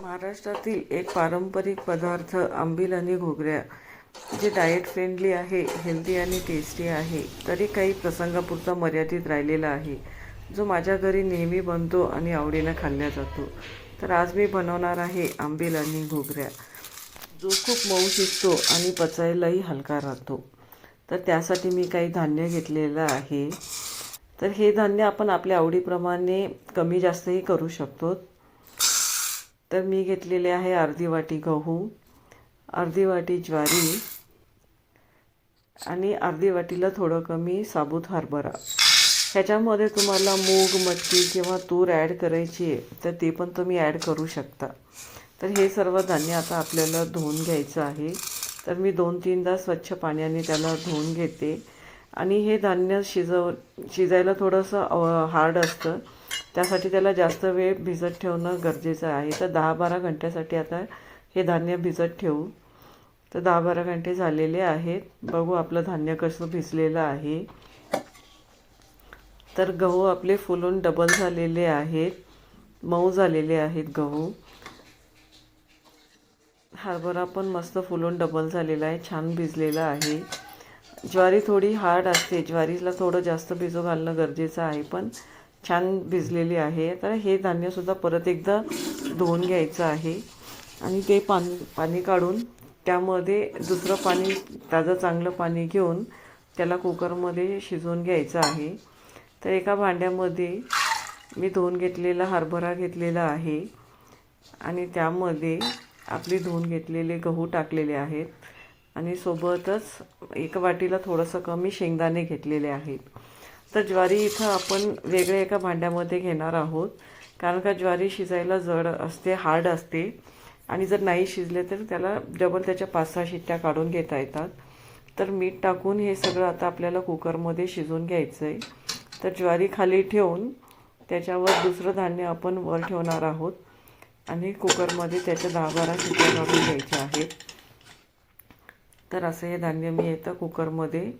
महाराष्ट्रातील एक पारंपरिक पदार्थ आंबील आणि घोगऱ्या जे डाएट फ्रेंडली आहे हेल्दी आणि टेस्टी आहे तरी काही प्रसंगापुरता मर्यादित राहिलेला आहे. जो माझ्या घरी नेहमी बनतो आणि आवडीनं खाल्ला जातो. तर आज मी बनवणार आहे आंबील आणि घोगऱ्या. जो खूप मऊ शिजतो आणि पचायलाही हलका राहतो. तर त्यासाठी मी काही धान्य घेतलेलं आहे. तर हे धान्य आपण आपल्या आवडीप्रमाणे कमी जास्तही करू शकतो. तर मी घेतलेले आहे अर्धी वाटी गहू अर्धी वाटी ज्वारी आणि अर्धी वाटीला थोडं कमी साबूत हरभरा. ह्याच्यामध्ये तुम्हाला मूग मटकी किंवा तूर ॲड करायची आहे तर ते पण तुम्ही ॲड करू शकता. तर हे सर्व धान्य आता आपल्याला धुवून घ्यायचं आहे. तर मी दोन तीनदा स्वच्छ पाण्याने त्याला धुवून घेते. आणि हे धान्य शिजव शिजायला थोडंसं हार्ड असतं. त्यासाठी त्याला जास्त वेळ भिजत ठेवणं गरजेचं आहे. तर दहा बारा घंट्यासाठी आता हे धान्य भिजत ठेवू. तर दहा बारा घंटे झालेले आहेत. बघू आपलं धान्य कसं भिजलेलं आहे. तर गहू आपले फुलून डबल झालेले आहेत. मऊ झालेले आहेत गहू. हरभरा पण मस्त फुलून डबल झालेला आहे. छान भिजलेला आहे. ज्वारी थोडी हार्ड असते. ज्वारीला थोडं जास्त भिजू घालणं गरजेचं आहे. पण छान भिजलेली आहे. तर हे धान्यसुद्धा परत एकदा धुवून घ्यायचं आहे. आणि ते पाणी पाणी काढून त्यामध्ये दुसरं पाणी ताजं चांगलं पाणी घेऊन त्याला कुकरमध्ये शिजवून घ्यायचं आहे. तर एका भांड्यामध्ये मी धुवून घेतलेला हरभरा घेतलेला आहे. आणि त्यामध्ये आपली धुवून घेतलेले गहू टाकलेले आहेत. आणि सोबतच एका वाटीला थोडंसं कमी शेंगदाणे घेतलेले आहेत. तर ज्वारी इथं आपण वेगळ्या एका भांड्यामध्ये घेणार आहोत. कारण का ज्वारी शिजायला जड असते हार्ड असते. आणि जर नाही शिजले तर त्याला डबल त्याच्या पाच सहा शिट्ट्या काढून घेता येतात. तर मीठ टाकून हे सगळं आता आपल्याला कुकरमध्ये शिजवून घ्यायचं आहे तर ज्वारी खाली ठेवून त्याच्यावर दुसरं धान्य आपण वर ठेवणार आहोत. आणि कुकरमध्ये त्याच्या दहा बारा शिट्ट्या काढून घ्यायच्या आहेत. तर असं हे धान्य मी येतं कुकरमध्ये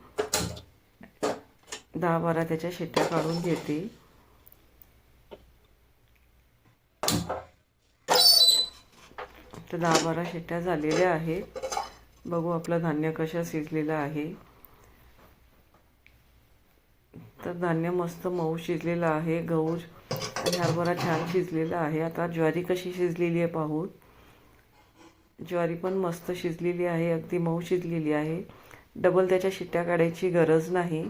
दहा बारा त्याच्या शिट्ट्या काढून घेते. तर दहा बारा शिट्ट्या झालेल्या आहेत. बघू आपलं धान्य कसं शिजलेलं आहे. तर धान्य मस्त मऊ शिजलेलं आहे गहू आणि हरभरा छान शिजलेला आहे. आता ज्वारी कशी शिजलेली आहे पाहू. ज्वारी पण मस्त शिजलेली आहे अगदी मऊ शिजलेली आहे. डबल त्याच्या शिट्ट्या काढायची गरज नाही.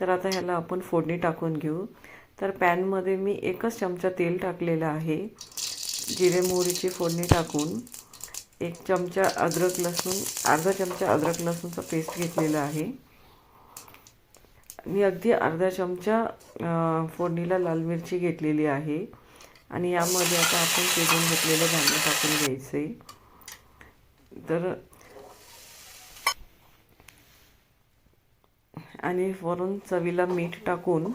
तर आता ह्याला आपण फोडणी टाकून घेऊ. तर पॅनमध्ये मी एकच चमचा तेल टाकलेलं आहे. जिरे मोहरीची फोडणी टाकून एक चमचा अद्रक लसूण अर्धा चमचा अद्रक लसूणचा पेस्ट घेतलेला आहे. मी अगदी अर्धा चमचा फोडणीला लाल मिरची घेतलेली आहे. आणि यामध्ये आता आपण शिजवून घेतलेलं धान्य टाकून घ्यायचे तर आणि वरून चवीला मीठ टाकून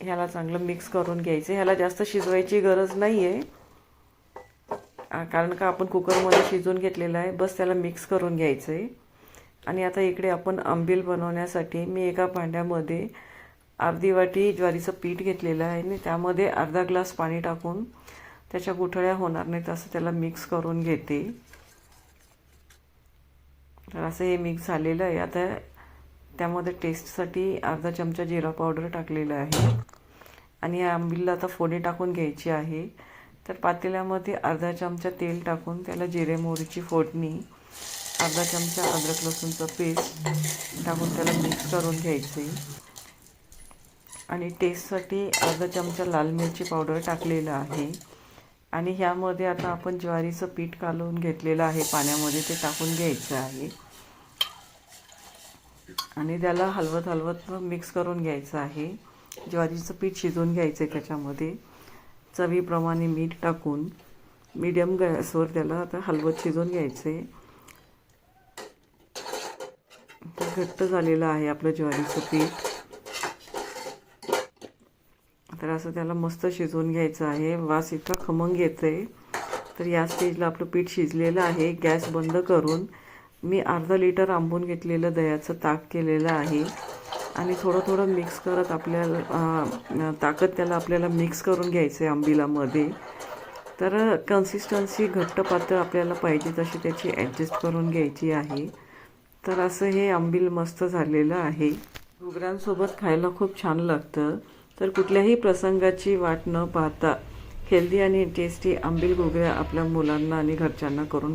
ह्याला चांगलं मिक्स करून घ्यायचं. ह्याला जास्त शिजवायची गरज नाही आहे कारण का आपण कुकरमध्ये शिजवून घेतलेलं आहे. बस त्याला मिक्स करून घ्यायचं आहे आणि आता इकडे आपण आंबील बनवण्यासाठी मी एका भांड्यामध्ये अर्धी वाटी ज्वारीचं पीठ घेतलेलं आहे. आणि त्यामध्ये अर्धा ग्लास पाणी टाकून त्याच्या गुठळ्या होणार नाहीत असं त्याला मिक्स करून घेते. तर असं हे मिक्स झालेलं आहे. आता त्यामध्ये टेस्टसाठी अर्धा चमचा जिरा पावडर टाकलेला आहे. आणि या आंबीलला आता फोडी टाकून घ्यायची आहे. तर पातेल्यामध्ये अर्धा चमचा तेल टाकून त्याला जिरे मोहरीची फोडणी अर्धा चमचा अद्रक लसूणचं पेस्ट टाकून त्याला मिक्स करून घ्यायचे. आणि टेस्टसाठी अर्धा चमचा लाल मिरची पावडर टाकलेलं आहे. आणि ह्यामध्ये आता आपण ज्वारीचं पीठ कालवून घेतलेलं आहे. पाण्यामध्ये ते टाकून घ्यायचं आहे. आणि त्याला हलवत हलवत मिक्स करून घ्यायचं आहे. ज्वारीचं पीठ शिजवून घ्यायचं आहे त्याच्यामध्ये. चवीप्रमाणे मीठ टाकून मीडियम गॅसवर त्याला आता हलवत शिजवून घ्यायचं आहे तर घट्ट झालेलं आहे आपलं ज्वारीचं पीठ. तर असं त्याला मस्त शिजवून घ्यायचं आहे. वास इतका खमंग येतं आहे तर या स्टेजला आपलं पीठ शिजलेलं आहे. गॅस बंद करून मी अर्धा लिटर आंबून घेतलेलं दह्याचं ताक केलेलं आहे. आणि थोडं थोडं मिक्स करत आपल्याला ताकद त्याला आपल्याला मिक्स करून घ्यायचं आहे आंबिलामध्ये तर कन्सिस्टन्सी घट्ट पातळ आपल्याला पाहिजे तशी त्याची ॲडजस्ट करून घ्यायची आहे. तर असं हे आंबील मस्त झालेलं आहे. घुगऱ्यांसोबत खायला खूप छान लागतं. तर कुठल्याही प्रसंगाची वाट न पाहता हेल्दी आणि टेस्टी आंबील घुगऱ्या आपल्या मुलांना आणि घरच्यांना करून